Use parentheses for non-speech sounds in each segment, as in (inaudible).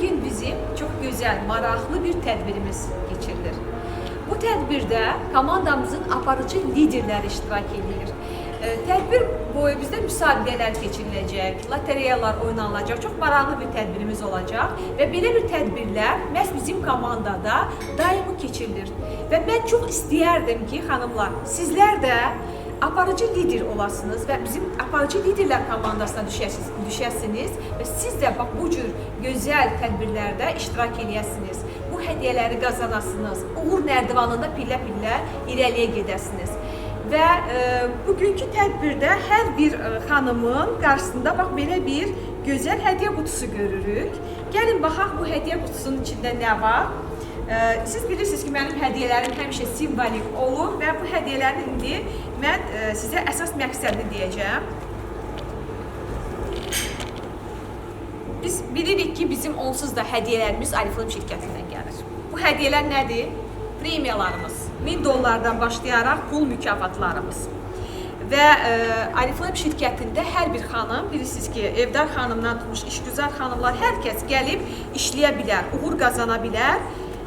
Bugün bizim çok güzel, maraqlı bir tədbirimiz keçirilir. Bu tədbirdə komandamızın aparıcı liderləri iştirak edir. E, Tədbir boyu bizdə müsabiqələr keçiriləcək, lotereyalar oynanılacaq. Çox maraqlı bir tədbirimiz olacaq və belə bir tədbirlər məhz bizim komandada daimi keçirilir. Və mən çox istəyərdim ki, xanımlar, sizlər də aparıcı lider olasınız və bizim aparıcı liderlər komandasına düşəsiniz, düşəsiniz və siz də bax bu cür gözəl tədbirlərdə iştirak eləyəsiniz. Bu hədiyyələri qazanasınız. Uğur nərdivanında pillə-pillə irəliyə gedəsiniz. Və e, bugünkü tədbirdə hər bir e, xanımın qarşısında bax belə bir gözəl hədiyyə qutusu görürük. Gəlin baxaq bu hədiyyə qutusunun içində nə var? Ee, Siz bilirsiniz ki, mənim hədiyyələrim həmişə simvolik olur və bu hədiyyələrin indi mən e, sizə əsas məqsədini deyəcəm. Biz bilirik ki, bizim onsuz da hədiyyələrimiz Ariflim şirkətindən gəlir. Bu hədiyyələr nədir? Premiyalarımız. 1000 dollardan başlayaraq pul mükafatlarımız. Və e, Ariflame şirkətində hər bir xanım, bilirsiniz ki, evdar xanımdan tutmuş işgüzar xanımlar hər kəs gəlib uğur qazana bilər.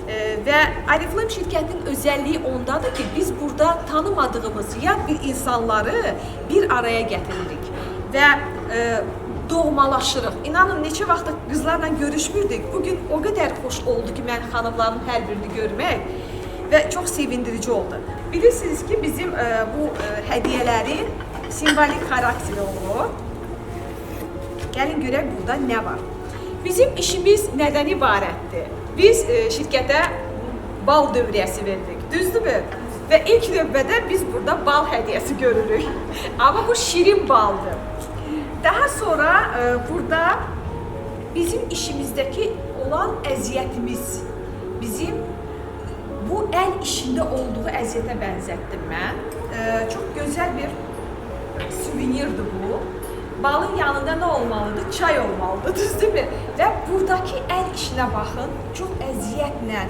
E, və Ariflame şirkətinin özəlliyi ondadır ki, biz burada tanımadığımız yad bir insanları bir araya gətiririk və e, doğmalaşırıq. İnanın neçə vaxt qızlarla görüşmürdük. Bu gün o qədər xoş oldu ki, mən xanımların hər birini görmək və çox sevindirici oldu. Bilirsiniz ki, bizim e, bu e, hədiyyələrin simvolik xarakteri olur. Gəlin görək burada nə var. Bizim işimiz nədən ibarətdir? Biz e, şirkətə bal dövriyyəsi verdik, düzdürmü? Və ilk növbədə biz burada bal hədiyyəsi görürük. (laughs) Amma bu şirin baldır. Daha sonra e, burada bizim işimizdəki olan əziyyətimiz, bizim bu el işində olduğu əziyyətə bənzətdim mən. E, çox gözəl bir suvenirdir bu. Balın yanında nə olmalıdır? Çay olmalıdır, (laughs) düzdürmü? Və buradakı el işinə baxın, çox əziyyətlə,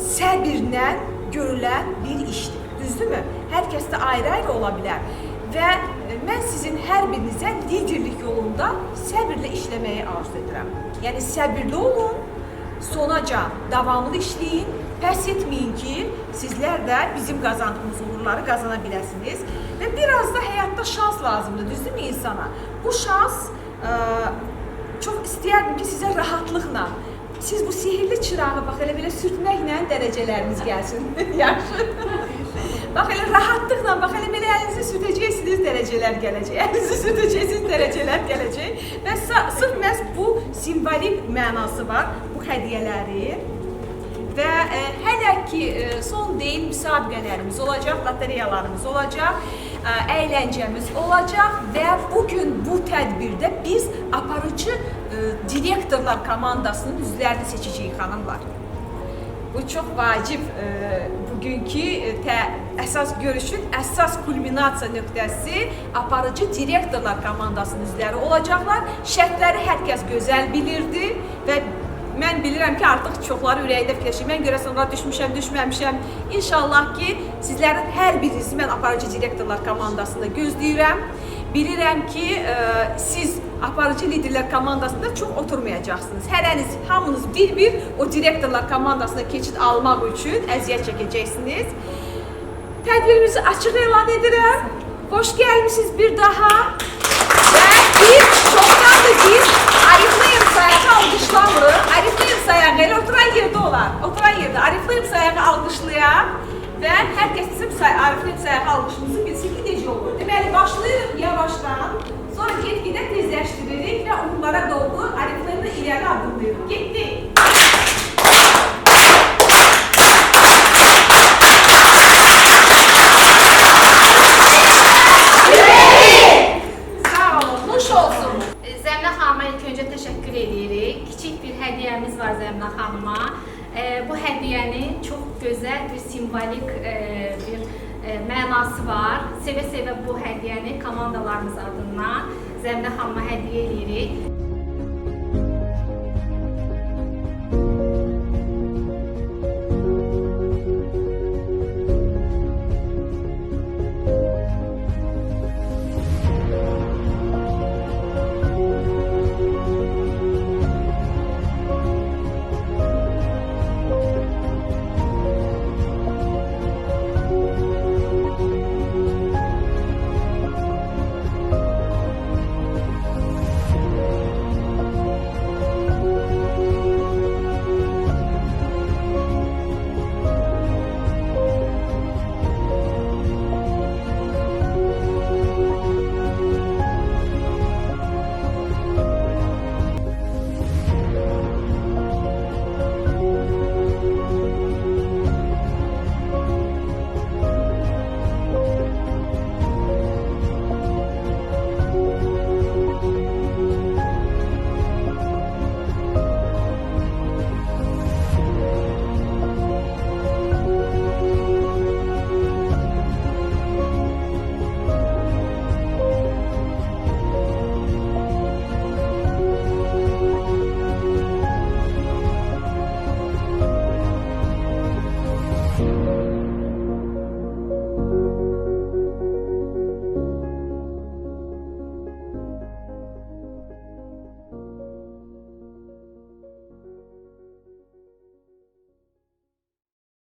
səbirlə görülən bir işdir, düzdürmü? Hər kəsdə ayrı-ayrı ola bilər. Və e, mən sizin hər birinizə liderlik yolunda səbirlə işləməyi arzu edirəm. Yəni səbirli olun, sonaca davamlı işləyin. Pəs etməyin ki, sizlər də bizim qazandığımız uğurları qazana biləsiniz. Və biraz da həyatda şans lazımdır, düzdürmü insana? Bu şans ə, çox istəyərdim ki, sizə rahatlıqla siz bu sihirli çırağı bax elə belə sürtməklə dərəcələriniz gəlsin. (laughs) Yaxşı. Bax elə rahatlıqla, bax elə belə əlinizi sürtəcəksiniz, dərəcələr gələcək. Əlinizi sürtəcəksiniz, dərəcələr gələcək. Və sırf bu simvolik mənası var bu hədiyyələri. Və e, ki e, son deyil müsabiqələrimiz olacaq, lotereyalarımız olacaq, e, əyləncəmiz olacaq və bu gün bu tədbirdə biz aparıcı e, direktorlar komandasının üzvlərini seçəcəyik xanımlar. Bu çox vacib e, bugünkü e, tə, əsas görüşün əsas kulminasiya nöqtəsi aparıcı direktorlar komandasının üzvləri olacaqlar. Şərtləri hər kəs gözəl bilirdi və mən bilirəm ki, artıq çoxları ürəyində fikirləşir. Mən görəsən ora düşmüşəm, düşməmişəm. İnşallah ki, sizlərin hər birinizi mən aparıcı direktorlar komandasında gözləyirəm. Bilirəm ki, e, siz aparıcı liderlər komandasında çox oturmayacaqsınız. Hərəniz, hamınız bir-bir o direktorlar komandasına keçid almaq üçün əziyyət çəkəcəksiniz. Tədbirimizi açıq elan edirəm. Xoş gəlmisiniz bir daha. Və biz çoxdandır biz Ariflıyım sayağı alqışlamırıq. Ariflıyım sayağı elə oturan yerdə olar. Oturan yerdə Ariflıyım sayağı alqışlayaq. Və hər kəs bizim say Ariflıyım sayağı alqışımızı bilsin ki, necə olur. Deməli, başlayırıq yavaşdan. Sonra get-gedə tezləşdiririk və onlara doğru Ariflıyımı irəli addımlayırıq. Getdik. Sağ olun, nuş olsun. Zəminə xanıma ilk öncə təşəkkür edirik. Kiçik bir hədiyyəmiz var Zəminə xanıma. E, bu hədiyyənin çox simvolik e, bir e, mənası var. Sevə-sevə bu hədiyyəni komandalarımız adından Zəminə xanıma hədiyyə edirik.